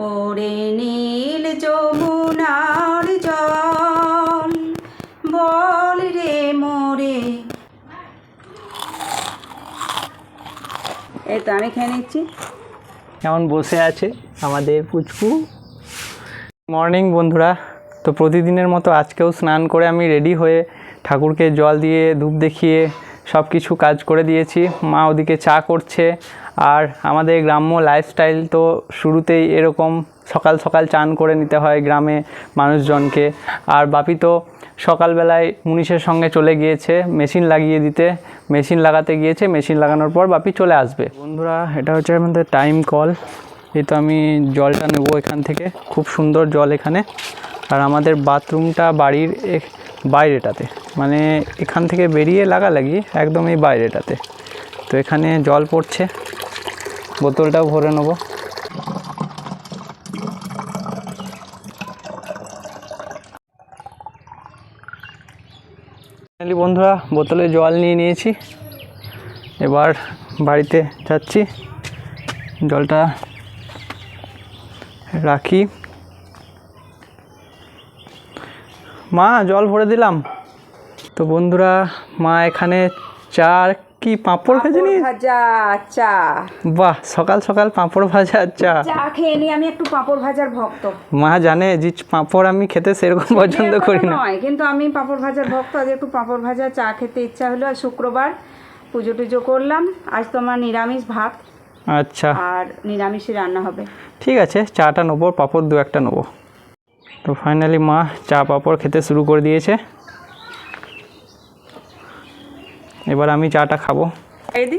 ওরে নীল যমুনার জল, বল রে মোরে। এই তো আমি খেয়ে নিচ্ছি। কেমন বসে আছে আমাদের পুচকু? মর্নিং বন্ধুরা, তো প্রতিদিনের মতো আজকেও স্নান করে আমি রেডি হয়ে ঠাকুরকে জল দিয়ে ধূপ দেখিয়ে সব কিছু কাজ করে দিয়েছি। মা ওদিকে চা করছে। আর আমাদের গ্রাম্য লাইফস্টাইল তো শুরুতেই এরকম সকাল সকাল চান করে নিতে হয় গ্রামে মানুষজনকে। আর বাপি তো সকালবেলায় মুনিশের সঙ্গে চলে গিয়েছে মেশিন লাগিয়ে দিতে। মেশিন লাগাতে গিয়েছে, মেশিন লাগানোর পর বাপি চলে আসবে। বন্ধুরা, এটা হচ্ছে আমাদের টাইম কল এই তো আমি জলটা নেব এখান থেকে। খুব সুন্দর জল এখানে। আর আমাদের বাথরুমটা বাড়ির বাইরেটাতে। মানে এখান থেকে বেরিয়ে লাগালাগি একদম এই বাইরেটাতে। তো এখানে জল পড়ছে, বোতলটাও ভরে নেব। বন্ধুরা, বোতলে জল নিয়ে নিয়েছি। এবার বাড়িতে যাচ্ছি। জলটা রাখি। মা জল ভরে দিলাম। তো বন্ধুরা মা এখানে চা কি পাঁপড় ভেজে ভাজা চা। বাহ সকাল সকাল পাঁপড় ভাজা চা। চা খেয়ে নিই আমি একটু পাঁপড় ভাজার ভক্ত। মা জানে যে পাঁপড় আমি খেতে সেরকম পছন্দ করি না। নয় কিন্তু আমি পাঁপড় ভাজার ভক্ত। আজ একটু পাঁপড় ভাজা চা খেতে ইচ্ছা হলো আর শুক্রবার পুজো টুজো করলাম। আজ তো আমার নিরামিষ ভাত। আচ্ছা। আর নিরামিষই রান্না হবে। ঠিক আছে চাটা নেব পাঁপড় দু একটা নেব। তো ফাইনালি মা চা পাঁপড় খেতে শুরু করে দিয়েছে। এবার আমি চাটা খাব। দি।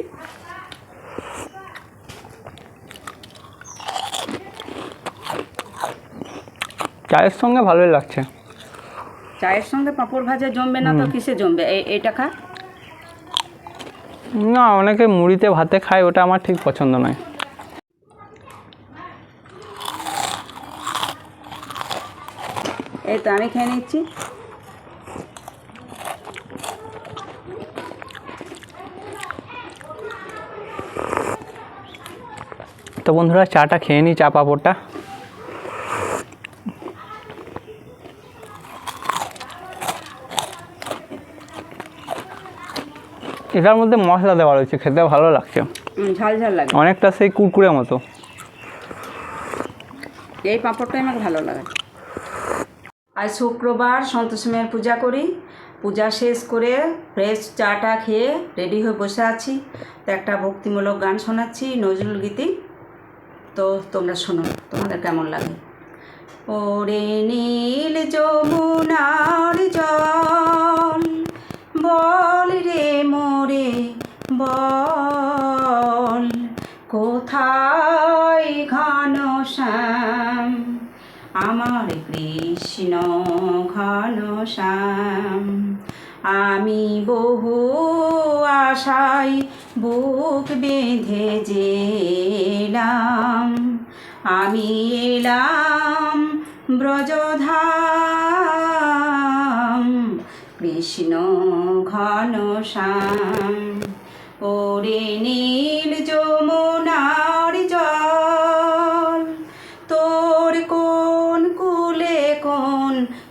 চায়ের সঙ্গে ভালোই লাগছে। চায়ের সঙ্গে পাঁপড় ভাজা জমবে না তো কিসে জমবে? এটা খা। না অনেকে মুড়িতে ভাতে খায় ওটা আমার ঠিক পছন্দ নয়। তো আমি খেয়ে নিচ্ছি। তো বন্ধুরা চাটা খেয়ে নিই চা পাঁপড়টা। এটার মধ্যে মশলা দেওয়া রয়েছে খেতে ভালো লাগছে। ঝাল ঝাল লাগে। অনেকটা সেই কুরকুরে মতো। এই পাঁপড়টাই আমার ভালো লাগে। আজ শুক্রবার সন্তোষ মায়ের পূজা করি। পূজা শেষ করে ফ্রেশ চাটা খেয়ে রেডি হয়ে বসে আছি। তো একটা ভক্তিমূলক গান শোনাচ্ছি, নজরুল গীতি। তো তোমরা শোনো, তোমাদের কেমন লাগে? ওরে নীল যমুনার কৃষ্ণ ঘন শ্যাম। আমি বহু আশায় বুক বেঁধে যেলাম আমি এলাম ব্রজধাম। কৃষ্ণ ঘন শ্যাম। ওরে নীল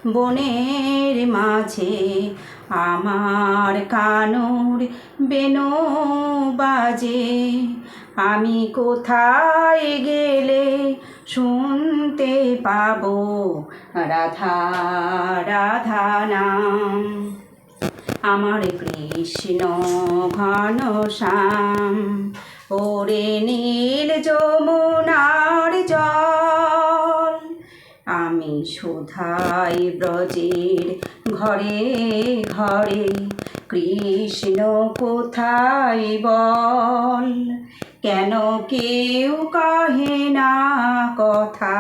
বনের মাঝে আমার কানুর বেনো বাজে। আমি কোথায় গেলে শুনতে পাবো? রাধা রাধা নাম। আমার কৃষ্ণ ঘন শ্যাম। ওরে নীল যমুনার জল আমি সুধাই ব্রজের ঘরে ঘরে, কৃষ্ণ কোথায় বল? কেন কেউ কহে না কথা?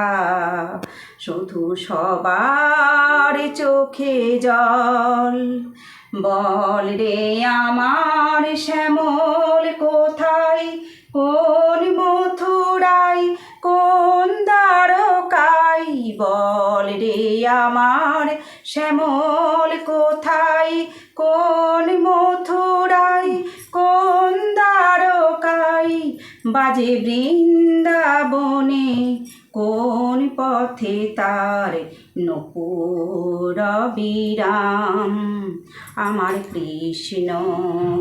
শুধু সবার চোখে জল। বল রে আমার শ্যামল, কোথায়? কোন মথুরাই কোন রে আমার শ্যামল কোথায়? কোন মথুরায়? কোন দ্বারকায়? বাজে বৃন্দাবনে কোন পথে তার নপুর বিরাম? আমার কৃষ্ণ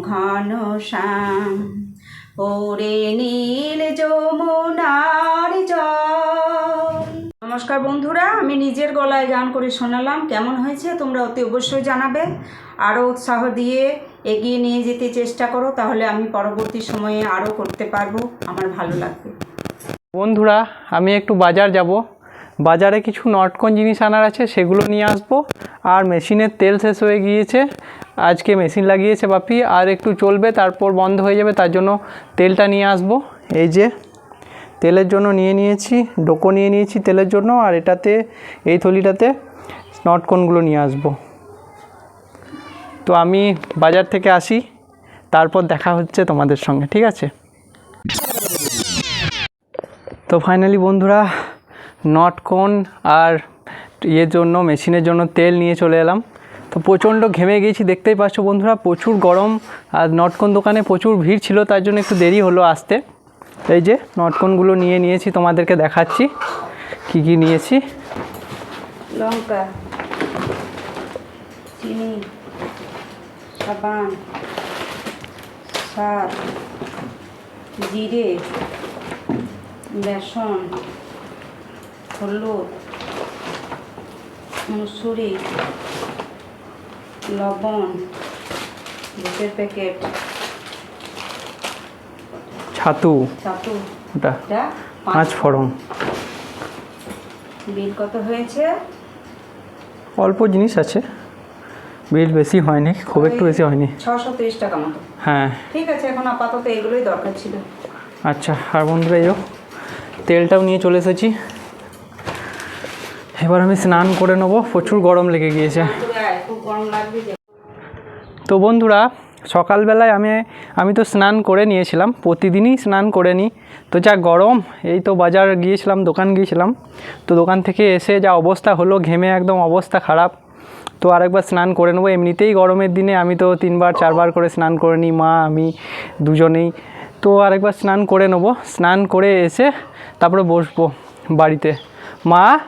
ঘন শ্যাম, ওরে নীল যমুনার জল। নমস্কার বন্ধুরা, আমি নিজের গলায় গান করে শোনালাম। কেমন হয়েছে? তোমরা অতি অবশ্যই জানাবে। আরও উৎসাহ দিয়ে এগিয়ে নিয়ে যেতে চেষ্টা করো, তাহলে আমি পরবর্তী সময়ে আরও করতে পারব। আমার ভালো লাগবে। বন্ধুরা, আমি একটু বাজার যাব। বাজারে কিছু নটকন জিনিস আনার আছে, সেগুলো নিয়ে আসব। আর মেশিনের তেল শেষ হয়ে গিয়েছে। আজকে মেশিন লাগিয়েছে বাপি, আর একটু চলবে, তারপর বন্ধ হয়ে যাবে, তার জন্য তেলটা নিয়ে আসব। এই যে তেলের জন্য নিয়ে নিয়েছি, ডোকো নিয়ে নিয়েছি তেলের জন্য, আর এটাতে, এই থলিটাতে নটকনগুলো নিয়ে আসব। তো আমি বাজার থেকে আসি, তারপর দেখা হচ্ছে তোমাদের সঙ্গে, ঠিক আছে? তো ফাইনালি বন্ধুরা নটকন আর ইয়ের জন্য, মেশিনের জন্য তেল নিয়ে চলে এলাম। তো প্রচণ্ড ঘেমে গেছি দেখতেই পাচ্ছ বন্ধুরা, প্রচুর গরম, আর নটকন দোকানে প্রচুর ভিড় ছিল, তার জন্য একটু দেরি হলো আসতে। এই যে নটকনগুলো নিয়ে নিয়েছি, তোমাদেরকে দেখাচ্ছি। কি কি নিয়েছি? লঙ্কা, চিনি, সাবান, সার, জিরে, বেসন, হলুদ, মুসুরি, লবণ, দুধের প্যাকেট। ছাতু। ছাতু। ওটা পাঁচ ফোড়ন। বিল কত হয়েছে? অল্প জিনিস আছে। বিল বেশি হয়নি খুব একটু বেশি হয়নি। ছশো তিরিশ টাকা মতো। হ্যাঁ। ঠিক আছে এখন আপাতত এগুলোই দরকার ছিল। আচ্ছা আর বন্ধুরা এও তেলটাও নিয়ে চলে এসেছি। এবার আমি স্নান করে নেব। প্রচুর গরম লেগে গিয়েছে। খুব গরম লাগবে যে। তো বন্ধুরা সকালবেলায় আমি আমি তো স্নান করে নিয়েছিলাম, প্রতিদিনই স্নান করে নিই। তো যা গরম, এই তো বাজার গিয়েছিলাম, দোকান গিয়েছিলাম। তো দোকান থেকে এসে যা অবস্থা হলো, ঘেমে একদম অবস্থা খারাপ। তো আরেকবার স্নান করে নেব। এমনিতেই গরমের দিনে আমি তো তিনবার, চারবার করে স্নান করে নিই, মা, আমি দুজনেই। তো আরেকবার স্নান করে নেব। স্নান করে এসে তারপরে বসবো বাড়িতে। মা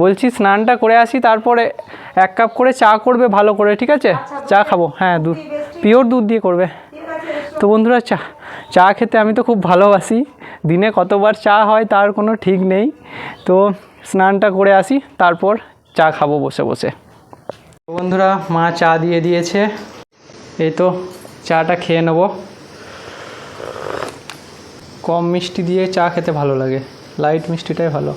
বলছি স্নানটা করে আসি তারপরে এক কাপ করে চা করবে ভালো করে ঠিক আছে? চা খাব হ্যাঁ দুধ পিওর দুধ দিয়ে করবে। তো বন্ধুরা চা চা খেতে আমি তো খুব ভালোবাসি। দিনে কতবার চা হয় তার কোনো ঠিক নেই। তো স্নানটা করে আসি তারপর চা খাব বসে বসে। তো বন্ধুরা মা চা দিয়ে দিয়েছে। এই তো চাটা খেয়ে নেব। কম মিষ্টি দিয়ে চা খেতে ভালো লাগে লাইট মিষ্টিটাই ভালো।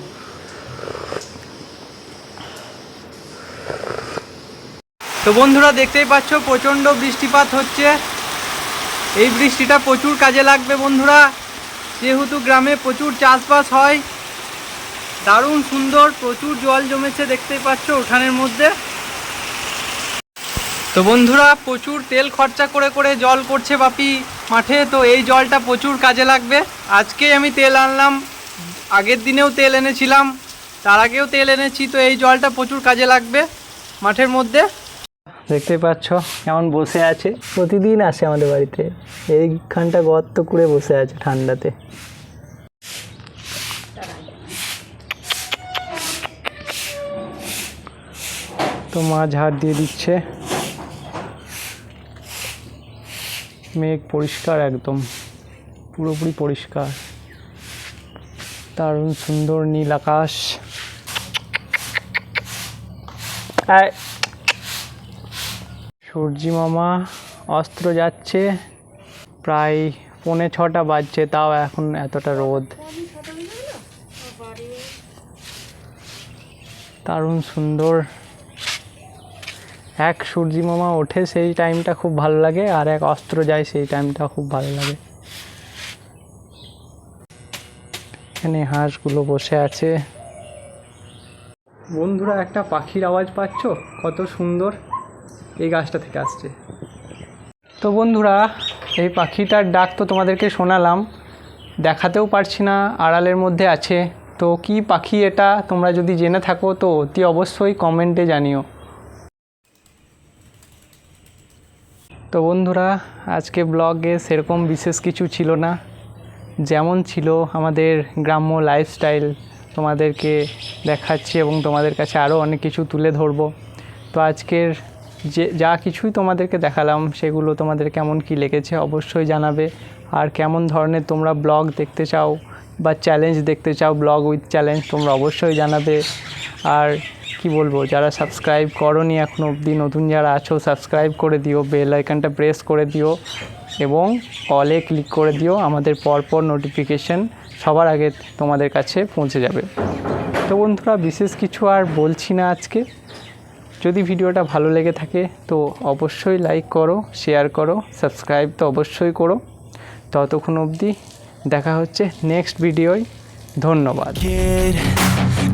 তো বন্ধুরা দেখতেই পাচ্ছ, প্রচণ্ড বৃষ্টিপাত হচ্ছে। এই বৃষ্টিটা প্রচুর কাজে লাগবে বন্ধুরা। যেহেতু গ্রামে প্রচুর চাষবাস হয়, দারুণ সুন্দর প্রচুর জল জমেছে দেখতেই পাচ্ছ উঠানের মধ্যে। তো বন্ধুরা, প্রচুর তেল খরচা করে করে জল করছে বাপি মাঠে, তো এই জলটা প্রচুর কাজে লাগবে। আজকেই আমি তেল আনলাম, আগের দিনেও তেল এনেছিলাম, তার আগেও তেল এনেছি, তো এই জলটা প্রচুর কাজে লাগবে মাঠের মধ্যে। দেখতে পাচ্ছ? কেমন বসে আছে? প্রতিদিন আসে আমাদের বাড়িতে। এইখানটা গর্ত করে বসে আছে ঠান্ডাতে। তো মা ঝাড় দিয়ে দিচ্ছে। মেঘ পরিষ্কার একদম। পুরোপুরি পরিষ্কার। দারুণ সুন্দর নীল আকাশ। আয়। সূর্যি মামা অস্ত্র যাচ্ছে। প্রায় পৌনে ছটা বাজছে, তাও এখন এতটা রোদ। দারুণ সুন্দর। এক সূর্যি মামা ওঠে সেই টাইমটা খুব ভালো লাগে, আর এক অস্ত্র যায় সেই টাইমটা খুব ভালো লাগে। এখানে হাঁসগুলো বসে আছে। বন্ধুরা, একটা পাখির আওয়াজ পাচ্ছ? কত সুন্দর। এই গাছটা থেকে আসছে। তো বন্ধুরা, এই পাখিটার ডাক তো তোমাদেরকে শোনালাম। দেখাতেও পারছি না, আড়ালের মধ্যে আছে। তো কি পাখি এটা? তোমরা যদি জেনে থাকো তো অতি অবশ্যই কমেন্টে জানিও। তো বন্ধুরা, আজকে ব্লগে সেরকম বিশেষ কিছু ছিল না। যেমন ছিল আমাদের গ্রাম্য লাইফস্টাইল তোমাদেরকে দেখাচ্ছি এবং তোমাদের কাছে আরও অনেক কিছু তুলে ধরবো। তো আজকের যে, যা কিছুই তোমাদেরকে দেখালাম, সেগুলো তোমাদের কেমন কি লেগেছে অবশ্যই জানাবে। আর কেমন ধরনের তোমরা ব্লগ দেখতে চাও বা চ্যালেঞ্জ দেখতে চাও, ব্লগ উইথ চ্যালেঞ্জ তোমরা অবশ্যই জানাবে। আর কি বলব, যারা সাবস্ক্রাইব করনি এখনও অবধি, নতুন যারা আছো সাবস্ক্রাইব করে দিও বেল আইকনটা প্রেস করে দিও এবং অলে ক্লিক করে দিও, আমাদের পরপর নোটিফিকেশন সবার আগে তোমাদের কাছে পৌঁছে যাবে। তো বন্ধুরা, বিশেষ কিছু আর বলছি না আজকে। যদি ভিডিওটা ভালো লেগে থাকে, তো অবশ্যই লাইক করো শেয়ার করো সাবস্ক্রাইব তো অবশ্যই করো ততক্ষণ অবধি দেখা হচ্ছে নেক্সট ভিডিওয় ধন্যবাদ.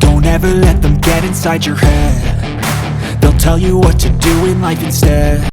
Don't let them get inside your head. They'll tell you what to do in life instead.